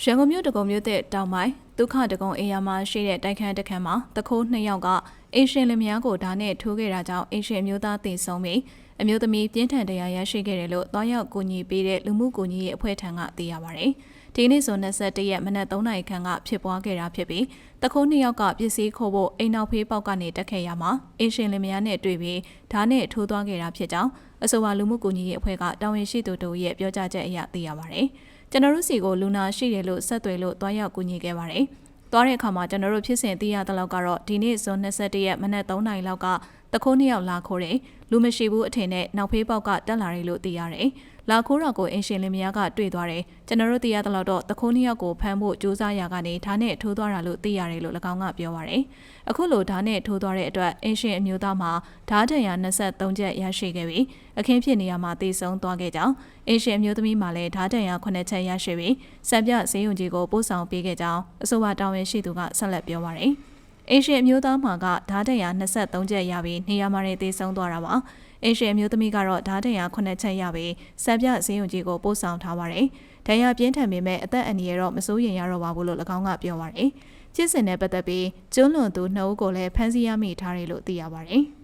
ရန်ကုန်မြို့တကုံမြို့တဲ့တောင်ပိုင်းဒုက္ခတကုံအေးရမှာရှိတဲ့တိုက်ခန်းတစ်ခန်းမှာတခိုးနှစ်ယောက်ကအိမ်ရှင်လင်မယားကိုဓာတ်နဲ့ထိုးခဲ့တာကြောင့်အိမ်ရှင်အမျိုးသားသေဆုံးပြီးအမျိုးသမီးပြင်းထန်တရားရရှိခဲ့တယ်လို့တောက်ရောက်ကူညီပေးတဲ့လူမှုကူညီရေးအဖွဲ့ထံကသိရပါဗျ။ဒီနေ့ဇွန်21ရက်မနက်3နာရီခန့်ကဖြစ်ပွားခဲ့တာဖြစ်ပြီးတခိုးနှစ်ယောက်ကပစ္စည်းခိုးဖို့အိမ်နောက်ဖေးပေါက်ကနေတက်ခဲ့ရမှာအိမ်ရှင်လင်မယားနဲ့တွေ့ပြီးဓာတ်နဲ့ထိုးသွားခဲ့တာဖြစ်ကြောင်းအဆိုပါလူမှုကူညီရေးအဖွဲ့ကတာဝန်ရှိသူတို့ရဲ့ပြောကြားချက်အရသိရပါဗျ။ ကျွန်တော်တို့စီကိုလူနာရှိတယ်လို့ဆက်သွယ်လို့တွားရောက်ကူညီခဲ့ပါတယ်။တွားတဲ့အခါမှာကျွန်တော်တို့ဖြစ်စဉ်သိရတဲ့လောက်ကတော့ဒီနေ့ဇွန်21ရက်မနက်3နာရီလောက်က တခိုးနှစ်ယောက်လာခိုးတယ်။လူမရှိဘူးအထင်နဲ့နောက်ဖေးပေါက်ကတက်လာတယ်လို့သိရတယ်။လာခိုးတော့ကိုအင်ရှင်လင်မယားကတွေ့သွားတယ်။ကျွန်တော်တို့သိရတဲ့လောက်တော့တခိုးနှစ်ယောက်ကိုဖမ်းဖို့ကြိုးစားရာကနေဓာတ်နဲ့ထိုးသွားတာလို့သိရတယ်လို့၎င်းကပြောပါတယ်။အခုလိုဓာတ်နဲ့ထိုးသွားတဲ့အတွက်အင်ရှင်အမျိုးသားမှာဓာတ်ထံရ23ချက်ရရှိခဲ့ပြီးအခင်းဖြစ်နေရမှာတည်ဆုံသွားခဲ့ကြောင်းအင်ရှင်အမျိုးသမီးမှာလည်းဓာတ်ထံရ9ချက်ရရှိပြီးစံပြဈေးရုံကြီးကိုပို့ဆောင်ပေးခဲ့ကြောင်းအဆိုပါတာဝန်ရှိသူကဆက်လက်ပြောပါတယ်။ အင်ရှင်အမျိုးသားမှာကဓာတ်ထံရ23ချက်ရပြီးနေရာမှာတည်ဆုံသွားတာပါ။အင်ရှင်အမျိုးသမီးကတော့ဓာတ်ထံရ9ချက်ရပြီးစံပြဈေးရုံကြီးကိုပို့ဆောင်ထားပါတယ်။ဒဏ်ရာပြင်းထန်ပေမဲ့အသက်အန္တရာယ်တော့မစိုးရိမ်ရတော့ပါဘူးလို့၎င်းကပြောပါတယ်။ကျစ်စင်နဲ့ပတ်သက်ပြီးကျွန်းလွန်သူနှစ်ဦးကိုလည်းဖမ်းဆီးရမိထားတယ်လို့သိရပါတယ်။